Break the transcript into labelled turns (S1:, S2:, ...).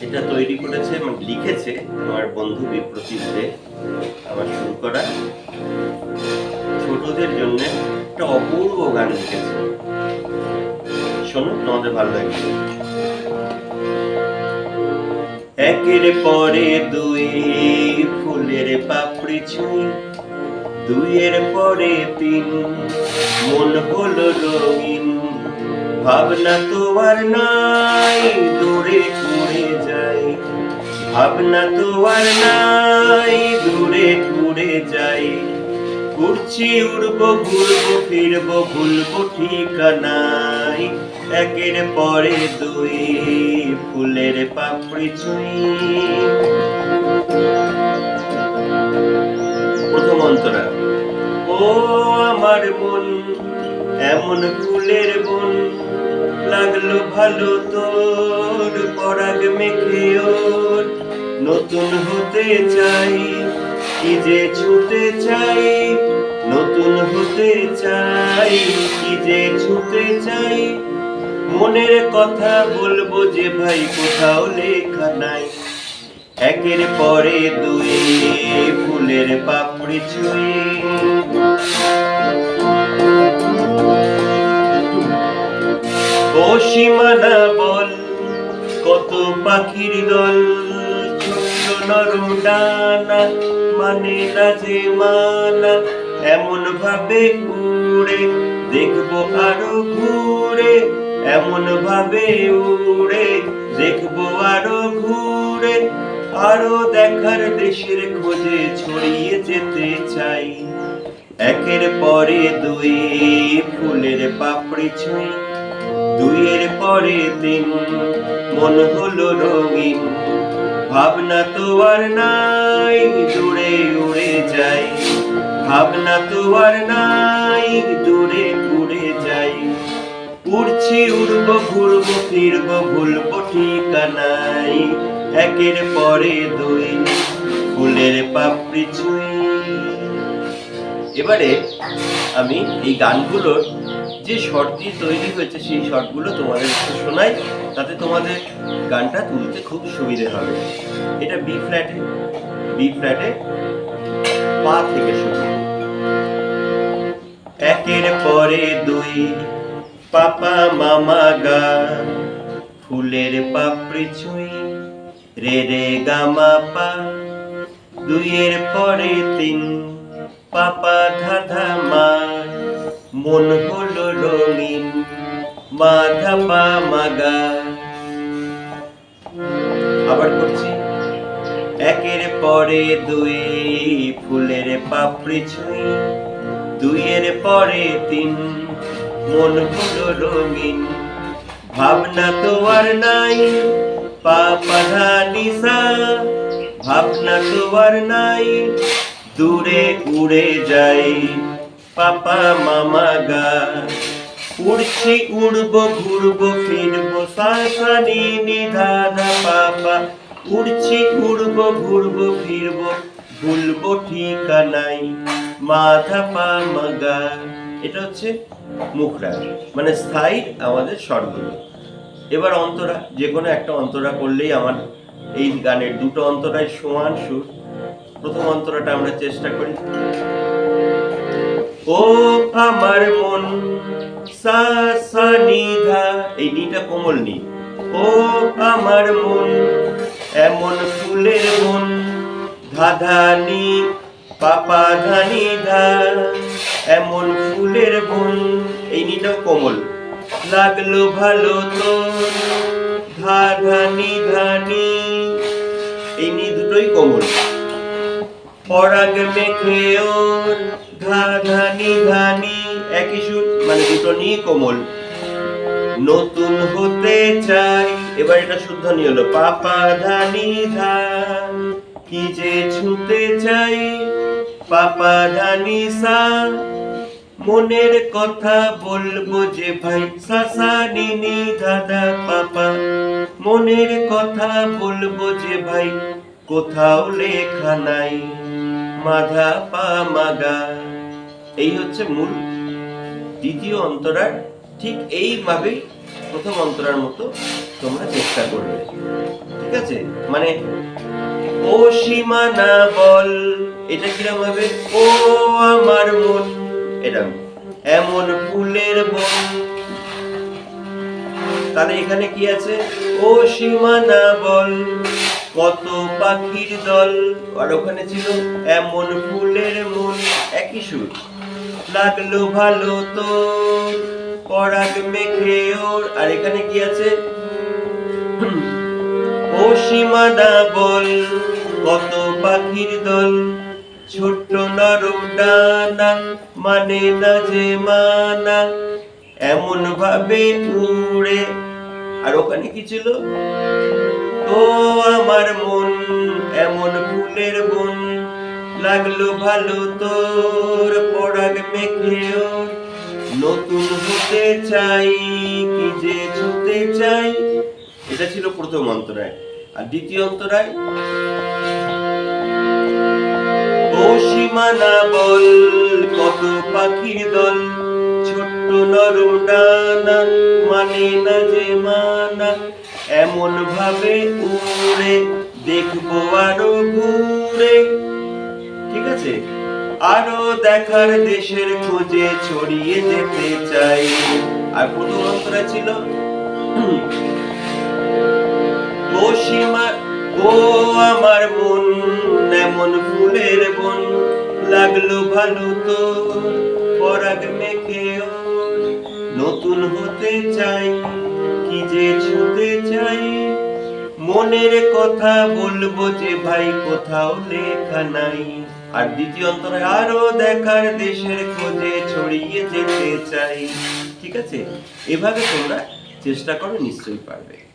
S1: এটা তৈরি করেছে লিখেছে আমার বন্ধু বিপ্রতীপ আমার শুরু করা ছোটদের জন্য একটা অপূর্ব গান লিখেছে। শোনো, তোমাদের ভালো একের পরে দুই ফুলের পাপড়ি ছুঁই, দুইয়ের পরে তিন, মন হলো রঙিন ভাবনা তো আর নাই, দূরে উড়ে যাই। ভাবনা তো আর নাই, দূরে উড়ে যাই। উড়ছি উড়বো, ঘুরবো, ফিরবো, ভুলবো ঠিকানাই একের পরে দুই, ফুলের পাপড়ি ছুঁই। প্রথম অন্তরা। ও আমার মন, এমন ফুলের বন। লাগল ভালো তোর, পরাগ মেখে ওর। নতুন হতে চাই, কি যে ছুতে চাই, নতুন হতে চাই, কি যে ছুতে চাই। মনের কথা বলব যে ভাই, কোথাও লেখা নাই। একের পরে দুই ফুলের পাপড়ি ছুঁই ও সীমানা বল, কত পাখির দল। ছোট্ট নরম ডানা মানে না যে মানা এমন ভাবে উড়ে, দেখব আরও ঘুরে। এমন ভাবে উড়ে, দেখব আরও ঘুরে। আরও দেখার দেশের খোঁজে ছড়িয়ে যেতে চাই। একের পরে দুই ফুলের পাপড়ি ছুঁই। দুইয়ের পরে দিন মন হলো রঙিন। ভাবনা তো আর নাই, দূরে উড়ে যাই। ভাবনা তো আর নাই, দূরে উড়ে যাই। উড়ছি, উড়বো, ঘুরবো, ফিরবো, ভুলবো ঠিকানাই একের পরে দুই, ফুলের পাপড়ি ছুঁই এবারে আমি এই গানগুলোর যে শর্ট দিয়ে তৈরি হয়েছে, সেই শর্টগুলো তোমাদের একটু শোনাই, তাতে তোমাদের গানটা তুলতে খুব সুবিধে হবে। এটা বি ফ্ল্যাটে বি ফ্ল্যাটে পা থেকে শুরু। একের পরে দুই, পাপা মামা গা, ফুলের পাপড়ি ছুঁই, রে রে গামা পা। দুইয়ের পরে তিন, পাপা ধাধা মা মন হলো রঙিন মাধা পা মাগা। আবার করছি। একের পরে দুই ফুলের পাপড়ি ছুঁই, দুইয়ের পরে তিন। মন হলো রঙিন, ভাবনা তো আর নাই, পাপা নিশা ভাবনা তো আর নাই, দূরে উড়ে যাই। পাপা মামা গা। উড়ছি, উড়বো, ঘুরবো, ফিরবো সাসানি নিধানা পাপা। উড়ছি, উড়বো, ঘুরবো, ফিরবো, ভুলবো ঠিকানাই মাথা পা মাগা। এটা হচ্ছে মুখরা মানে স্থায়ী আমাদের স্বরগুলো। এবার অন্তরা, যে কোনো একটা অন্তরা করলেই আমার এই গানের দুটো অন্তরায় সমান সুর। প্রথম অন্তরাটা আমরা চেষ্টা করি। ও আমার মন, সা সা, নি, ধা, এই নিটা কোমল নি। ও আমার মন, এমন ফুলের মন ধাধা নি পাপা ধানি ধা এমন ফুলের মন, এই নিটা কোমল। লাগল ভালো তো ধা ধানি ধানি এই নি দুটোই কোমল। পরাগ মেখে ওর ধা ধানি ধানি একই সুর মানে দুটো নিয়ে কোমল। নতুন হতে চাই, এবার এটা শুদ্ধ নিয়ে হলো, পাপা ধানি ধান, কি যে ছুতে চাই, পাপা ধানি সা। মনের কথা বলব যে ভাই সাসা নিনি দাদা পাপা। মনের কথা বলব যে ভাই, কোথাও লেখা নাই। মাধা পা মাগা। এই হচ্ছে মূল, দ্বিতীয় অন্তরার ঠিক এইভাবেই প্রথম অন্তরার মতো তোমরা চেষ্টা করবে। ঠিক আছে? মানে ও সীমানা বল, এটা কিরম হবে? ও আমার মন এরম এমন ফুলের বন। তাহলে এখানে কি আছে? ও সীমানা বল কত পাখির দল? আর ওখানে ছিল এমন ফুলের মন। একই সুর। লাগল ভালো তো পরাগ মেঘে ওর আর এখানে কি আছে? ও সীমানা বল, কত পাখির দল। ছোট্ট নরম ডানা মানে না যে মানা। এমন ভাবে উড়ে। আর ওখানে কি ছিল? ও আমার মন এমন ফুলের বন লাগল ভালো তোর পরাগ মেঘে ওর নতুন হতে চাই, কি যে ছুতে চাই। এটা ছিল প্রথম অন্তরায়। আর দ্বিতীয় অন্তরায়? ও সীমানা বল, কত পাখির দল। ছোট্ট নরম ডানা মানে না যে মানা। এমন ভাবে উড়ে দেখব আরও ঘুরে। ঠিক আছে? আরও দেখার দেশের খোঁজে ছড়িয়ে যেতে চাই। আর প্রথম অন্তরা ছিল? ও সীমা আমার মন, এমন ফুলের বন। লাগল ভালো তো পরাগ মেখে নতুন হতে চাই। যে ছুতে চাই। মনের কথা বলব যে ভাই, কোথাও লেখা নাই। আর দ্বিতীয় অন্তরে আরও দেখার দেশের খোঁজে ছড়িয়ে যেতে চাই। ঠিক আছে? এভাবে তোমরা চেষ্টা করো, নিশ্চয়ই পারবে।